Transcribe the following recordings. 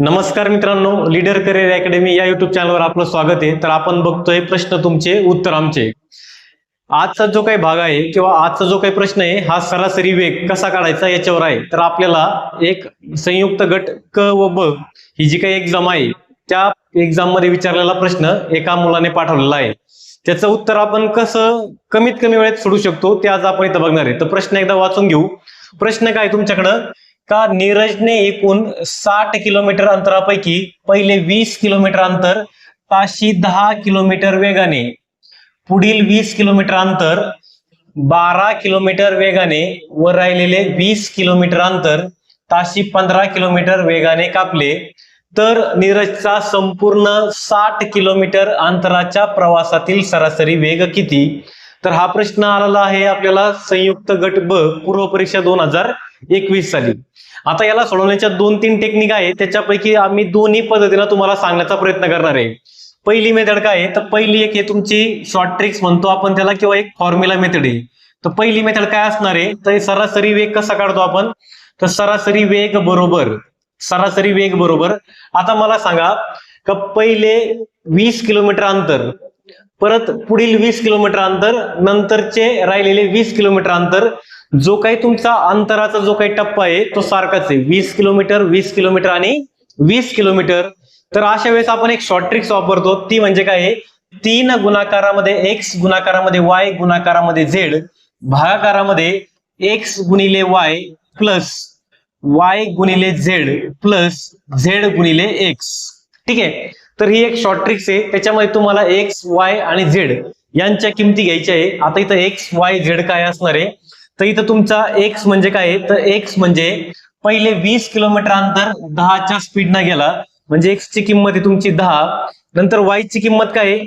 नमस्कार मित्रांनो leader career academy या युट्यूब चॅनलवर आपलं स्वागत आहे. तर आपण बघतोय प्रश्न तुमचे उत्तर आमचे. आजचा जो काही भाग आहे किंवा आजचा जो काही प्रश्न आहे हा सरासरी वेग कसा काढायचा याच्यावर आहे. तर आपल्याला एक संयुक्त गट क व ब ही जी काही एक्झाम आहे त्या एक्झाममध्ये विचारलेला प्रश्न एका मुलाने पाठवलेला आहे. त्याचं उत्तर आपण कसं कमीत कमी वेळेत सोडू शकतो ते आज आपण इथं बघणार आहे. तर प्रश्न एकदा वाचून घेऊ. प्रश्न काय तुमच्याकडं? का नीरजने एकूण साठ किलोमीटर अंतरापैकी पहिले वीस किलोमीटर अंतर ताशी दहा किलोमीटर वेगाने पुढील वीस किलोमीटर अंतर बारा किलोमीटर वेगाने व राहिलेले वीस किलोमीटर अंतर ताशी पंधरा किलोमीटर वेगाने कापले. तर नीरजचा संपूर्ण साठ किलोमीटर अंतराच्या प्रवासातील सरासरी वेग किती? तर हा प्रश्न आलेला आहे आपल्याला संयुक्त गट ब पूर्व परीक्षा दोन हजार एकवीस साली. आता याला सोडवण्याच्या दोन तीन टेक्निक आहे त्याच्यापैकी आम्ही दोन्ही पद्धतीला तुम्हाला सांगण्याचा प्रयत्न करणार आहे. पहिली मेथड काय आहे? तर पहिली एक हे तुमची शॉर्ट ट्रिक्स म्हणतो आपण त्याला किंवा एक फॉर्म्युला मेथड आहे. तर पहिली मेथड काय असणार आहे? तर सरासरी वेग कसा काढतो आपण? तर सरासरी वेग बरोबर सरासरी वेग बरोबर. आता मला सांगा का पहिले वीस किलोमीटर अंतर परत पुढील वीस किलोमीटर अंतर नंतरचे राहिलेले वीस किलोमीटर अंतर जो काही तुमचा अंतराचा जो काही टप्पा आहे तो सारखाच आहे. वीस किलोमीटर वीस किलोमीटर आणि वीस किलोमीटर. तर अशा वेळेस आपण एक शॉर्ट ट्रिक्स वापरतो. ती म्हणजे काय आहे? तीन गुणाकारामध्ये एक्स गुणाकारामध्ये वाय गुणाकारामध्ये झेड भागाकारामध्ये एक्स गुणिले वाय प्लस वाय गुणिले झेड प्लस झेड गुणिले एक्स ठीक आहे? तर ही एक शॉर्ट ट्रिक्स आहे. त्याच्यामध्ये तुम्हाला एक्स वाय आणि झेड यांच्या किमती घ्यायच्या आहे. आता इथं एक्स वाय झेड काय असणार आहे? तर इथं तुमचा एक्स म्हणजे काय आहे? तर एक्स म्हणजे पहिले वीस किलोमीटर अंतर दहाच्या स्पीडनं गेला. म्हणजे एक्स ची किंमत आहे तुमची दहा. नंतर वाय ची किंमत काय आहे?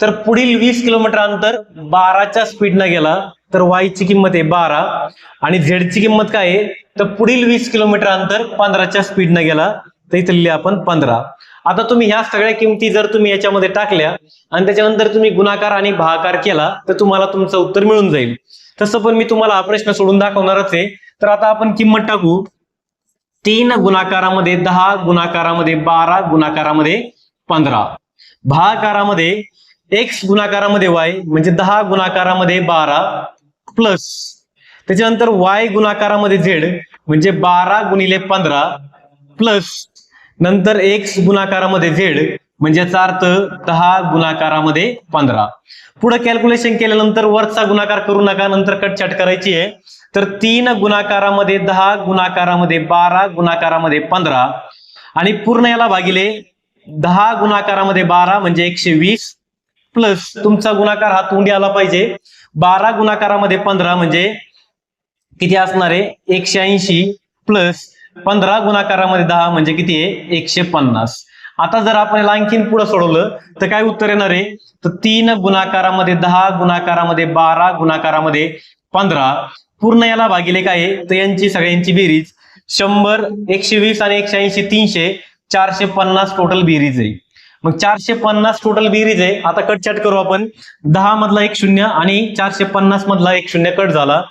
तर पुढील वीस किलोमीटर अंतर बाराच्या स्पीडनं गेला. तर वाय ची किंमत आहे बारा. आणि झेड ची किंमत काय आहे? तर पुढील वीस किलोमीटर अंतर पंधराच्या स्पीडनं गेला. तर इथं लिहिले आपण पंधरा. आता तुम्ही ह्या सगळ्या किमती जर तुम्ही याच्यामध्ये टाकल्या आणि त्याच्यानंतर तुम्ही गुणाकार आणि भागाकार केला तर तुम्हाला तुमचं उत्तर मिळून जाईल. तसं पण मी तुम्हाला हा प्रश्न सोडून दाखवणारच आहे. तर आता आपण किंमत टाकू. तीन गुणाकारामध्ये दहा गुणाकारामध्ये बारा गुणाकारामध्ये पंधरा. भागाकारामध्ये एक्स गुणाकारामध्ये वाय म्हणजे दहा गुणाकारामध्ये बारा प्लस त्याच्यानंतर वाय गुणाकारामध्ये झेड म्हणजे बारा गुणिले पंधरा प्लस नंतर एक्स गुणाकारामध्ये झेड म्हणजे याचा अर्थ दहा गुणाकारामध्ये पंधरा. पुढे कॅल्क्युलेशन केल्यानंतर वरचा गुणाकार करू नका नंतर कटछाट करायची आहे. तर तीन गुणाकारामध्ये दहा गुणाकारामध्ये बारा गुणाकारामध्ये पंधरा. आणि पूर्ण याला भागिले दहा गुणाकारामध्ये बारा म्हणजे एकशे वीस. प्लस तुमचा गुणाकार हा तोंडी आला पाहिजे. बारा गुणाकारामध्ये पंधरा म्हणजे किती असणार आहे? एकशे ऐंशी. प्लस पंधरा गुणाकारामध्ये दहा म्हणजे किती आहे? एकशे पन्नास. आता जर आपण याला आणखीन पुढे सोडवलं तर काय उत्तर येणार आहे? तर तीन गुणाकारामध्ये दहा गुणाकारामध्ये बारा गुणाकारामध्ये पंधरा. पूर्ण याला भागिले काय आहे? तर यांची सगळ्यांची बेरीज शंभर एकशे वीस आणि एकशे ऐंशी तीनशे चारशे पन्नास टोटल बेरीज आहे. मग चारशे पन्नास टोटल बेरीज आहे. आता कटचाट करू आपण. दहा मधला एक शून्य आणि चारशे पन्नास मधला एक शून्य कट झाला.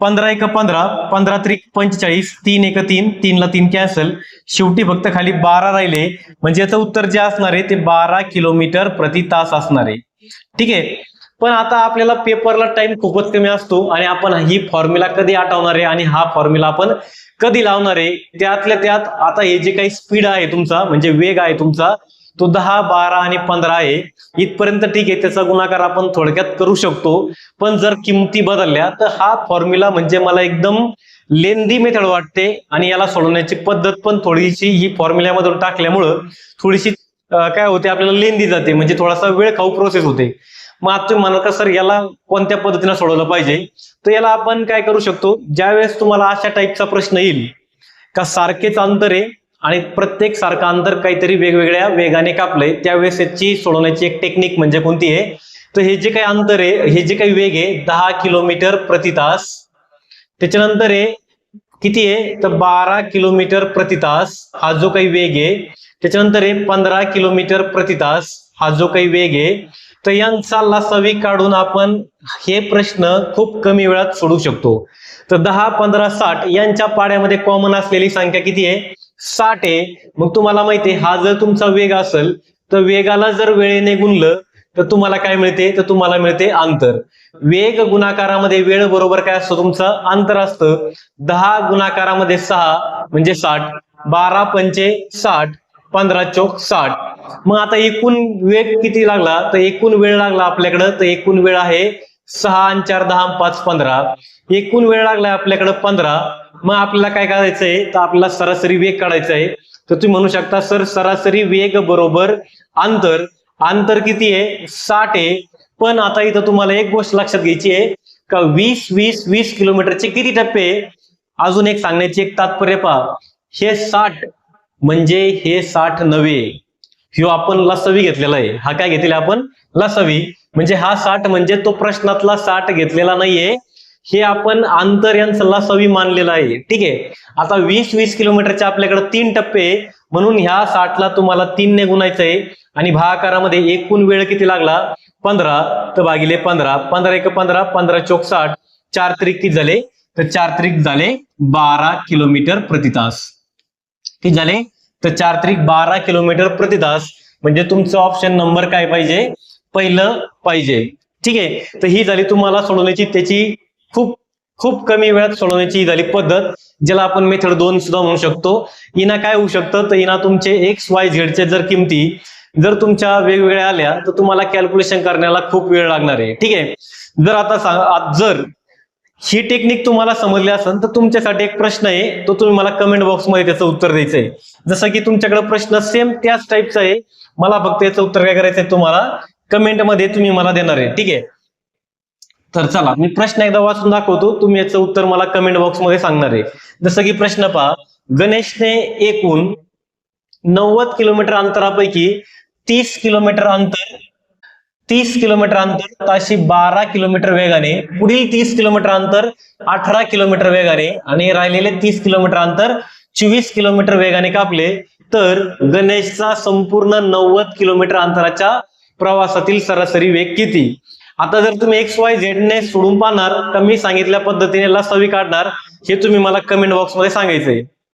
पंधरा एक पंधरा पंधरा त्रिक पंचेचाळीस तीन एक तीन तीनला तीन कॅन्सल शेवटी फक्त खाली बारा राहिले. म्हणजे याचं उत्तर जे असणार आहे ते बारा किलोमीटर प्रति तास असणार आहे. ठीक आहे? पण आता आपल्याला पेपरला टाइम खूपच कमी असतो आणि आपण ही फॉर्म्युला कधी आठवणार आहे आणि हा फॉर्म्युला आपण कधी लावणार आहे? त्यातल्या त्यात आता हे जे काही स्पीड आहे तुमचा म्हणजे वेग आहे तुमचा तो दहा बारा आणि पंधरा आहे. इथपर्यंत ठीक आहे त्याचा गुणाकार आपण थोडक्यात करू शकतो. पण जर किमती बदलल्या तर हा फॉर्म्युला म्हणजे मला एकदम लेंदी मेथड वाटते आणि याला सोडवण्याची पद्धत पण थोडीशी ही फॉर्म्युल्यामधून टाकल्यामुळं थोडीशी काय होते आपल्याला लेंदी जाते. म्हणजे थोडासा वेळ खाऊ प्रोसेस होते. मग आता तुम्ही म्हणाल का सर याला कोणत्या पद्धतीने सोडवलं पाहिजे? तर याला आपण काय करू शकतो ज्यावेळेस तुम्हाला अशा टाईपचा प्रश्न येईल का सारखेच अंतर आहे आणि प्रत्येक सारखं अंतर काहीतरी वेगवेगळ्या वेगाने कापलंय. त्यावेळेस याची सोडवण्याची एक टेक्निक म्हणजे कोणती आहे? तर हे जे काही अंतर आहे हे जे काही वेग आहे दहा किलोमीटर प्रति तास. त्याच्यानंतर आहे किती आहे? तर बारा किलोमीटर प्रति तास हा जो काही वेग आहे त्याच्यानंतर आहे पंधरा किलोमीटर प्रति तास हा जो काही वेग आहे तर यांचा लसावी काढून आपण हे प्रश्न खूप कमी वेळात सोडू शकतो. तर दहा पंधरा साठ यांच्या पाड्यामध्ये कॉमन असलेली संख्या किती आहे? साठ आहे. मग तुम्हाला माहिती आहे हा जर तुमचा वेग असेल तर वेगाला जर वेळेने गुणलं तर तुम्हाला काय मिळते? तर तुम्हाला मिळते अंतर. वेग गुणाकारामध्ये वेळ बरोबर काय असतं तुमचं? अंतर असतं. दहा गुणाकारामध्ये सहा म्हणजे साठ. बारा पंचे साठ पंधरा चौक साठ. मग आता एकूण वेग किती लागला? तर एकूण वेळ लागला आपल्याकडं तर एकूण वेळ आहे सहा आणि चार दहा पाच पंधरा. एकूण वेळ लागलाय आपल्याकडं पंधरा. मग आपल्याला काय करायचंय? तर आपल्याला सरासरी वेग काढायचा आहे. तर तुम्ही म्हणू शकता सर सरासरी वेग बरोबर अंतर. अंतर किती आहे? साठ आहे. पण आता इथं तुम्हाला एक गोष्ट लक्षात घ्यायची आहे. का वीस वीस वीस किलोमीटरचे किती टप्पे अजून एक सांगण्याची एक तात्पर्य पहा. हे साठ म्हणजे हे साठ नव्हे. ह्यो आपण लसवी घेतलेला आहे. हा काय घेतलेला आपण? लसवी. म्हणजे हा साठ म्हणजे तो प्रश्नातला साठ घेतलेला नाहीये. हे आपण आंतर यांचं लसवी मानलेलं आहे. ठीक आहे? आता वीस वीस किलोमीटरचे आपल्याकडे तीन टप्पे म्हणून ह्या साठला तुम्हाला तीन ने गुणायचं आहे. आणि भागाकारामध्ये एकूण वेळ किती लागला? पंधरा. तर भागिले पंधरा. पंधरा एक पंधरा पंधरा चोक साठ. चार त्रिक किती झाले? तर चार त्रिक झाले बारा किलोमीटर प्रति तास किती झाले? तर चार त्रिक बारा किलोमीटर प्रति तास म्हणजे तुमचं ऑप्शन नंबर काय पाहिजे? पहिलं पाहिजे. ठीक आहे? तर ही झाली तुम्हाला सोडवण्याची त्याची खूप खूप कमी वेळात सोडवण्याची ही झाली पद्धत ज्याला आपण मेथड दोन सुद्धा म्हणू शकतो. इना काय होऊ शकतं? तर इना तुमचे एक्स वाय झेडचे जर किमती जर तुमच्या वेगवेगळ्या आल्या तर तुम्हाला कॅल्क्युलेशन करण्याला खूप वेळ लागणार आहे. ठीक आहे? जर आता सांग जर ही टेक्निक तुम्हाला समजली असेल तर तुमच्यासाठी एक प्रश्न आहे. तो तुम्ही मला कमेंट बॉक्समध्ये त्याचं उत्तर द्यायचं आहे जसं की तुमच्याकडे प्रश्न सेम त्याच टाईपचा आहे. मला फक्त याचं उत्तर काय करायचं आहे तुम्हाला कमेंटमध्ये तुम्ही मला देणार आहे. ठीक आहे? तर चला मी प्रश्न एकदा वाचून दाखवतो. तुम्ही याचं उत्तर मला कमेंट बॉक्समध्ये सांगणार आहे. जसं की प्रश्न पहा. गणेशने एकूण नव्वद किलोमीटर अंतरापैकी तीस किलोमीटर अंतर तीस किलोमीटर अंतर ताशी बारा किलोमीटर वेगाने पुढील तीस किलोमीटर अंतर अठरा किलोमीटर वेगाने आणि राहिलेले तीस किलोमीटर अंतर चोवीस किलोमीटर वेगाने कापले तर गणेशचा संपूर्ण नव्वद किलोमीटर अंतराच्या प्रवासातील सरासरी वेग किती? आता जर तुम्ही एक्स वाय झेडने सोडून पाहणार का मी सांगितल्या पद्धतीने लसावी काढणार हे तुम्ही मला कमेंट बॉक्समध्ये सांगायचंय.